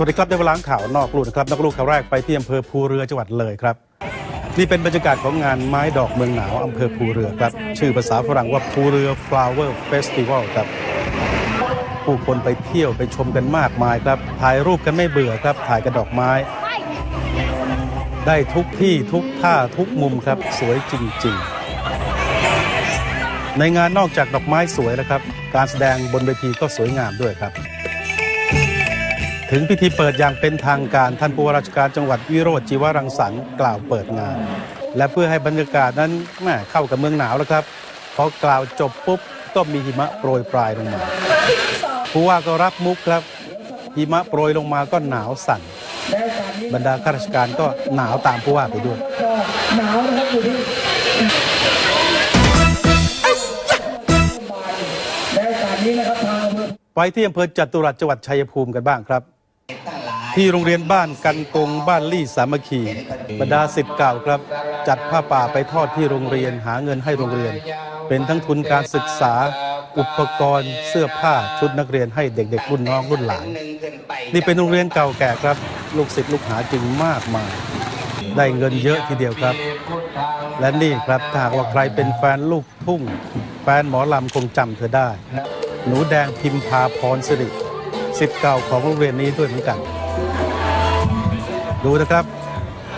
สวัสดีครับได้เวลาข่าวนอกลูกนะครับนอกลูกข่าวแรกไปที่อำเภอภูเรือจังหวัดเลยครับ นี่เป็นบรรยากาศของงานไม้ดอกเมืองหนาวอำเภอภูเรือครับ ชื่อภาษาฝรั่งว่าภูเรือ Flower Festival ครับ ผู้คนไปเที่ยวไปชมกันมากมายครับ ถ่ายรูปกันไม่เบื่อครับ ถ่ายกับดอกไม้ ได้ทุกที่ทุกท่าทุกมุมครับ สวยจริง ๆในงานนอกจากดอกไม้สวยแล้วครับ การแสดงบนเวทีก็สวยงามด้วยครับ ถึงพิธีเปิดอย่างเป็นทางการท่านผู้ว่าราชการจังหวัดวิโรจน์จีวรังสรรค์กล่าวเปิดงาน และเพื่อให้บรรยากาศนั้นแม่เข้ากับเมืองหนาวแล้วครับพอกล่าวจบปุ๊บก็มีหิมะโปรยปลายลงมาผู้ว่าก็รับมุกครับหิมะโปรยลงมาก็หนาวสั่น บรรดาข้าราชการก็หนาวตามผู้ว่าไปด้วยหนาวนะครับอยู่ที่ในโอกาสนี้นะครับทางอำเภอไปที่อำเภอจตุรัสจังหวัดชัยภูมิกันบ้างครับ ที่โรงเรียนบ้านกันกงบ้านลี่สามัคคีบรรดาสิทธิ์เก่าครับ จัดผ้าป่าไปทอดที่โรงเรียนหาเงินให้โรงเรียน เป็นทั้งทุนการศึกษา อุปกรณ์เสื้อผ้าชุดนักเรียนให้เด็กๆรุ่นน้องรุ่นหลาน นี่เป็นโรงเรียนเก่าแก่ครับ ลูกศิษย์ลูกหาจึงมากมายได้เงินเยอะทีเดียวครับ และนี่ครับถ้าหากว่าใครเป็นแฟนลูกทุ่ง แฟนหมอลำคงจำเธอได้ หนูแดงพิมพาพรสิริสิทธิ์เก่าของโรงเรียนนี้ด้วยเหมือนกัน ดูนะครับ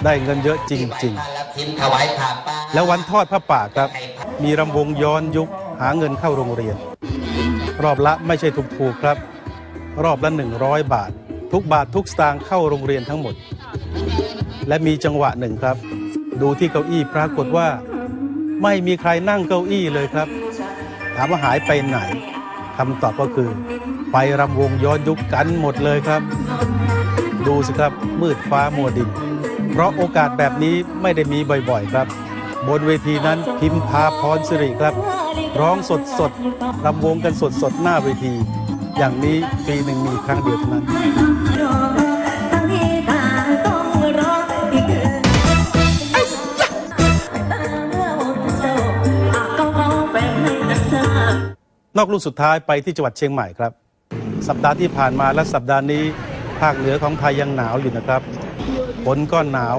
ได้เงินเยอะจริงๆถวายผ่าป้าแล้ววันทอดผ้าป่าครับ มีรำวงย้อนยุคหาเงินเข้าโรงเรียน รอบละไม่ใช่ถูกๆครับ รอบละ 100 บาท ทุกบาททุกสตางค์เข้าโรงเรียนทั้งหมด และมีจังหวะหนึ่งครับ ดูที่เก้าอี้ปรากฏว่า ไม่มีใครนั่งเก้าอี้เลยครับ ถามว่าหายไปไหนคำตอบก็คือ ไปรำวงย้อนยุคกันหมดเลยครับ ดูสิครับ มืดฟ้ามัวดิน เพราะโอกาสแบบนี้ไม่ได้มีบ่อยๆครับ บนเวทีนั้นพิมพาพรสิริครับ ร้องสดสดๆรำวงกันสดสดหน้าเวที อย่างนี้ปีหนึ่งมีครั้งเดียวเท่านั้นนอกลูกสุดท้ายไปที่จังหวัดเชียงใหม่ครับ สัปดาห์ที่ผ่านมาและสัปดาห์นี้ ภาคเหนือของไทยยังหนาวอยู่นะครับฝนก็หนาว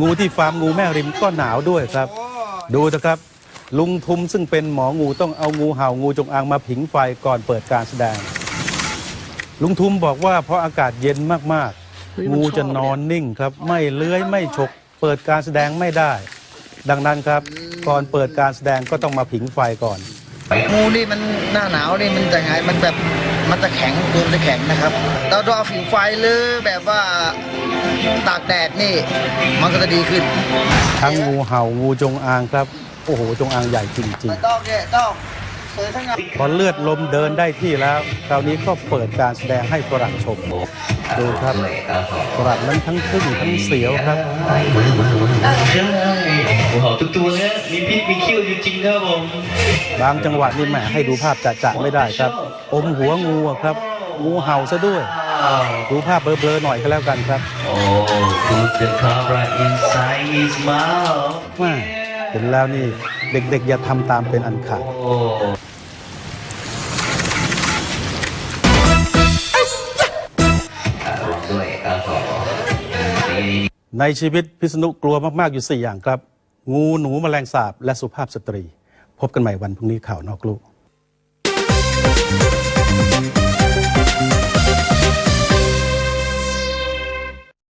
งูที่ฟาร์มงูแม่ริมก็หนาวด้วยครับ ดูนะครับ ลุงทุมซึ่งเป็นหมองูต้องเอางูเห่างูจงอางมาผิงไฟก่อนเปิดการแสดง ลุงทุมบอกว่าเพราะอากาศเย็นมากๆ งูจะนอนนิ่งครับ ไม่เลื้อยไม่ฉก เปิดการแสดงไม่ได้ ดังนั้นครับ ก่อนเปิดการแสดงก็ต้องมาผิงไฟก่อนงูนี่มันหน้าหนาวนี่มันจะไงมันแบบ มันจะแข็งตัวมันจะแข็งนะครับเราต้องเอาผิงไฟหรือแบบว่าตากแดดนี่มันก็จะดีขึ้น ทั้งงูเห่างูจงอางครับ โอ้โห จงอางใหญ่จริงไม่ต้องเนี่ยต้องเปิดทั้งงานๆพอเลือดลมเดินได้ที่แล้ว คราวนี้ก็เปิดการแสดงให้ฝรั่งชมดูครับฝรั่งนั้นทั้งทึ่งทั้งเสียวครับใช่งูเห่าทุกตัวเนี่ยมีพิษมีเขี้ยวอยู่จริงครับผมบางจังหวะนี่แหมให้ดูภาพจะๆไม่ได้ครับ อมหัวงูอะครับ งูเห่าซะด้วย ดูภาพเบลอๆหน่อยก็แล้วกันครับโอ้ put the cobra inside his mouth แม่เห็นแล้วนี่เด็กๆ อย่าทำตามเป็นอันขาดโอ้ด้วยครับผมในชีวิตพิษณุกลัวมาก ๆ อยู่ 4 อย่างครับ งูหนูแมลงสาบ และสุภาพสตรี พบกันใหม่วันพรุ่งนี้ข่าวนอกลูก Música